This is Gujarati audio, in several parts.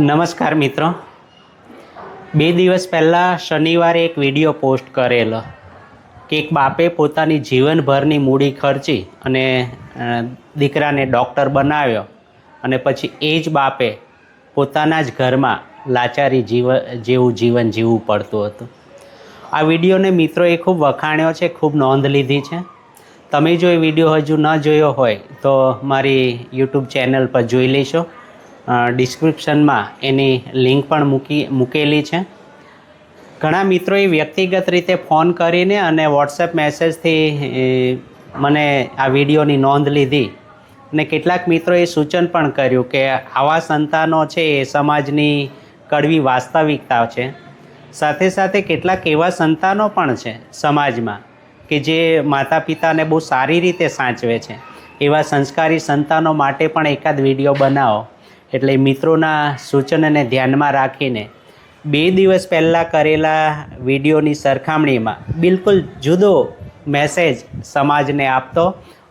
નમસ્કાર મિત્રો. બે દિવસ પહેલાં શનિવારે એક વીડિયો પોસ્ટ કરેલો. કે એક બાપે પોતાની જીવનભરની મૂડી ખર્ચી અને દીકરાને ડૉક્ટર બનાવ્યો અને પછી એ જ બાપે પોતાના જ ઘરમાં લાચારી જીવ, જેવું જીવન જીવવું પડતું હતું. આ વિડીયોને મિત્રોએ ખૂબ વખાણ્યો છે, ખૂબ નોંધ લીધી છે. તમે જો એ વીડિયો હજુ ન જોયો હોય તો મારી યુટ્યુબ ચેનલ પર જોઈ લેશો. ડિસ્ક્રિપ્શનમાં એની લિંક પણ મૂકી, મૂકેલી છે. ઘણા મિત્રોએ વ્યક્તિગત રીતે ફોન કરીને અને વોટ્સએપ મેસેજથી મને આ વિડીયોની નોંધ લીધી. અને કેટલાક મિત્રોએ સૂચન પણ કર્યું કે આવા સંતાનો છે એ સમાજની કડવી વાસ્તવિકતા છે. સાથે સાથે કેટલાક એવા સંતાનો પણ છે સમાજમાં કે જે માતા પિતાને બહુ સારી રીતે સાચવે છે. એવા સંસ્કારી સંતાનો માટે પણ એકાદ વીડિયો બનાવો. એટલે મિત્રોના સૂચનને ધ્યાનમાં રાખીને બે દિવસ પહેલાં કરેલા વિડીયોની સરખામણીમાં બિલકુલ જુદો મેસેજ સમાજને આપતો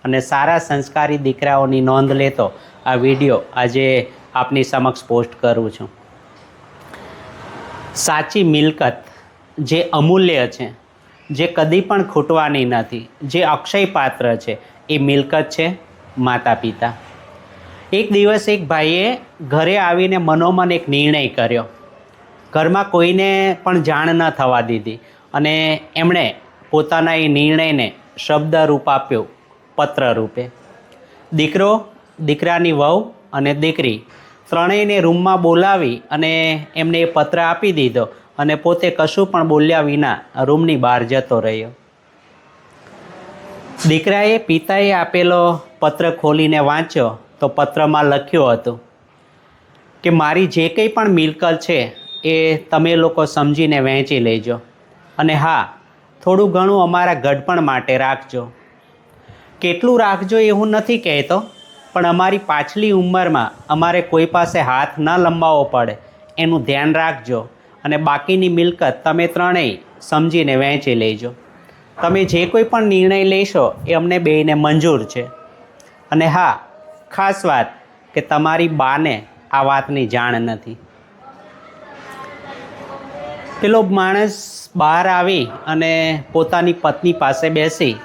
અને સારા સંસ્કારી દીકરાઓની નોંધ લેતો આ વીડિયો આજે આપની સમક્ષ પોસ્ટ કરું છું. સાચી મિલકત જે અમૂલ્ય છે, જે કદી પણ ખૂટવાની નથી, જે અક્ષય પાત્ર છે, એ મિલકત છે માતા પિતા એક દિવસ એક ભાઈએ ઘરે આવીને મનોમન એક નિર્ણય કર્યો. ઘરમાં કોઈને પણ જાણ ન થવા દીધી અને એમણે પોતાના એ નિર્ણયને શબ્દ રૂપ આપ્યો પત્ર રૂપે દીકરો, દીકરાની વહુ અને દીકરી ત્રણેયને રૂમમાં બોલાવી અને એમને એ પત્ર આપી દીધો અને પોતે કશું પણ બોલ્યા વિના રૂમની બહાર જતો રહ્યો. દીકરાએ પિતાએ આપેલો પત્ર ખોલીને વાંચ્યો તો પત્રમાં લખ્યું હતું કે મારી જે કંઈ પણ મિલકત છે એ તમે લોકો સમજીને વહેંચી લેજો. અને હા, થોડું ઘણું અમારા ગઢપણ માટે રાખજો. કેટલું રાખજો એ હું નથી કહેતો, પણ અમારી પાછલી ઉંમરમાં અમારે કોઈ પાસે હાથ ન લંબાવવો પડે, એનું ધ્યાન રાખજો. અને બાકીની મિલકત તમે ત્રણેય સમજીને વહેંચી લેજો. તમે જે કોઈ પણ નિર્ણય લેશો એ અમને બેયને મંજૂર છે. અને હા ખાસ વાત કે તમારી બાને આ વાતની જાણ નથી. પેલો માણસ બહાર આવી અને પોતાની પત્ની પાસે બેસી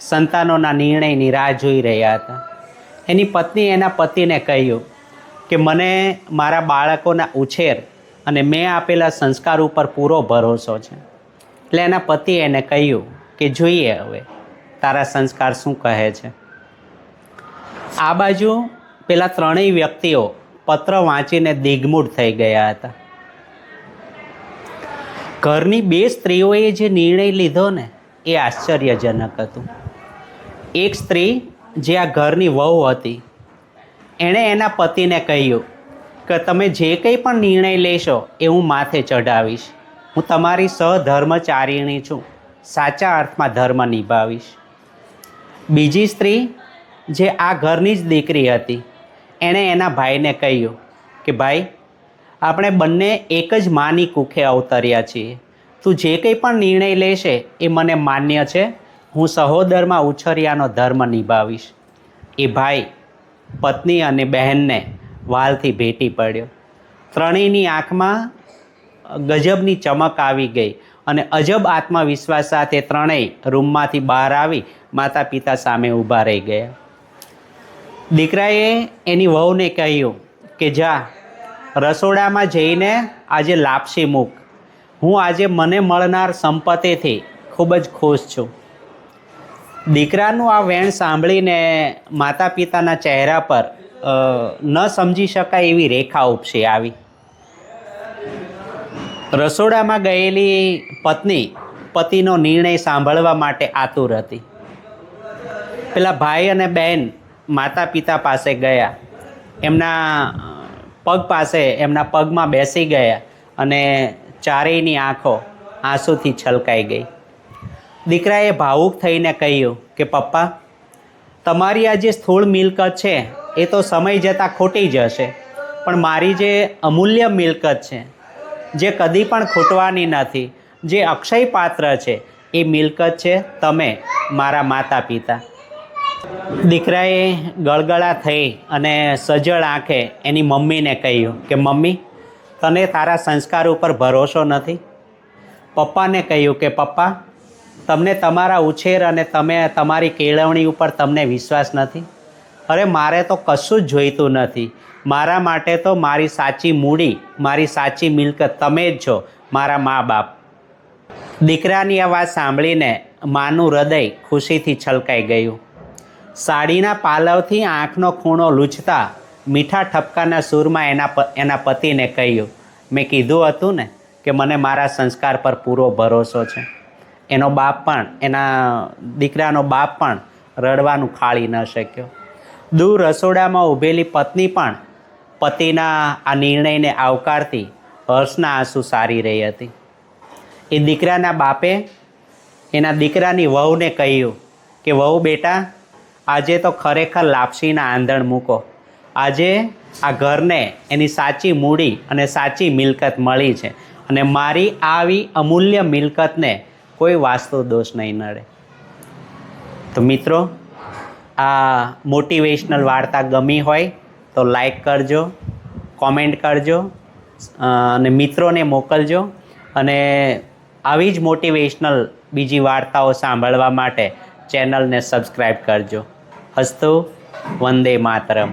સંતાનોના નિર્ણયની રાહ જોઈ રહ્યા હતા. એની પત્ની એના પતિને કહ્યું કે મને મારા બાળકોના ઉછેર અને મેં આપેલા સંસ્કાર ઉપર પૂરો ભરોસો છે. એટલે એના પતિએ એને કહ્યું કે જોઈએ હવે, તારા સંસ્કાર શું કહે છે? આ બાજુ પેલા ત્રણેય વ્યક્તિઓ પત્ર વાંચીને દિગ્મૂઢ થઈ ગયા હતા. ઘરની બે સ્ત્રીઓએ જે નિર્ણય લીધો ને, એ આશ્ચર્યજનક હતું. એક સ્ત્રી જે આ ઘરની વહુ હતી, એણે એના પતિને કહ્યું કે, તમે જે કંઈ પણ નિર્ણય લેશો એ હું માથે ચઢાવીશ. હું તમારી સહધર્મચારિણી છું. સાચા અર્થમાં ધર્મ નિભાવીશ. બીજી સ્ત્રી જે આ ઘરની જ દીકરી હતી, એણે એના ભાઈને કહ્યું કે, ભાઈ, આપણે બંને એક જ માની કુખે અવતર્યા છીએ. તું જે કંઈ પણ નિર્ણય લેશે એ મને માન્ય છે. હું સહોદરમાં ઉછર્યાનો ધર્મ નિભાવીશ. એ ભાઈ પત્ની અને બહેનને વાલથી ભેટી પડ્યો. ત્રણેયની આંખમાં ગજબની ચમક આવી ગઈ અને અજબ આત્મવિશ્વાસ સાથે ત્રણેય રૂમમાંથી બહાર આવી માતા પિતા સામે ઊભા રહી ગયા. દીકરાએ એની વહુને કહ્યું કે, જા, રસોડામાં જઈને આજે લાપસી મૂક હું આજે મને મળનાર સંપત્તિથી ખૂબ જ ખુશ છું. દીકરાનું આ વેણ સાંભળીને માતા પિતાના ચહેરા પર ન સમજી શકાય એવી રેખા ઉપસી આવી. રસોડામાં ગયેલી પત્ની પતિનો નિર્ણય સાંભળવા માટે આતુર હતી. પેલા ભાઈ અને બહેન માતા પિતા પાસે ગયા. એમના પગ પાસે, એમના પગમાં બેસી ગયા અને ચારેયની આંખો આંસુથી છલકાઈ ગઈ. દીકરાએ ભાવુક થઈને કહ્યું કે, પપ્પા, તમારી આ જે સ્થૂળ મિલકત છે, એ તો સમય જતાં ખોટી જશે, પણ મારી જે અમૂલ્ય મિલકત છે, જે કદી પણ ખૂટવાની નથી, જે અક્ષય પાત્ર છે, એ મિલકત છે તમે, મારા માતા પિતા દીકરાએ ગળગળા થઈ અને સજળ આંખે એની મમ્મીને કહ્યું કે, મમ્મી, તને તારા સંસ્કાર ઉપર ભરોસો નથી? પપ્પાને કહ્યું કે, પપ્પા, તમને તમારા ઉછેર અને તમે તમારી કેળવણી ઉપર તમને વિશ્વાસ નથી. અરે, મારે તો કશું જ જોઈતું નથી. મારા માટે તો મારી સાચી મૂડી, મારી સાચી મિલકત તમે જ છો, મારા મા બાપ દીકરાની આ વાત સાંભળીને માનું હૃદય ખુશીથી છલકાઈ ગયું. સાડીના પાલવથી આંખનો ખૂણો લૂછતા મીઠા ઠપકાના સૂરમાં એના એના પતિને કહ્યું, મેં કીધું હતું ને કે મને મારા સંસ્કાર પર પૂરો ભરોસો છે. એનો બાપ પણ, એના દીકરાનો બાપ પણ રડવાનું ખાળી ન શક્યો. દૂર રસોડામાં ઊભેલી પત્ની પણ પતિના આ નિર્ણયને આવકારતી હર્ષના આંસુ સારી રહી હતી. એ દીકરાના બાપે એના દીકરાની વહુને કહ્યું કે, વહુ બેટા આજે તો ખરેખર લાપસીના આંધણ મૂકો. આજે આ ઘરને એની સાચી મૂડી અને સાચી મિલકત મળી છે અને મારી આવી અમૂલ્ય મિલકતને કોઈ વાસ્તુ દોષ નહીં નડે. તો મિત્રો, આ મોટિવેશનલ વાર્તા ગમી હોય તો લાઈક કરજો કોમેન્ટ કરજો અને મિત્રોને મોકલજો અને આવી જ મોટિવેશનલ બીજી વાર્તાઓ સાંભળવા માટે ચેનલને સબસ્ક્રાઈબ કરજો. అస్తు వందే మాతరం.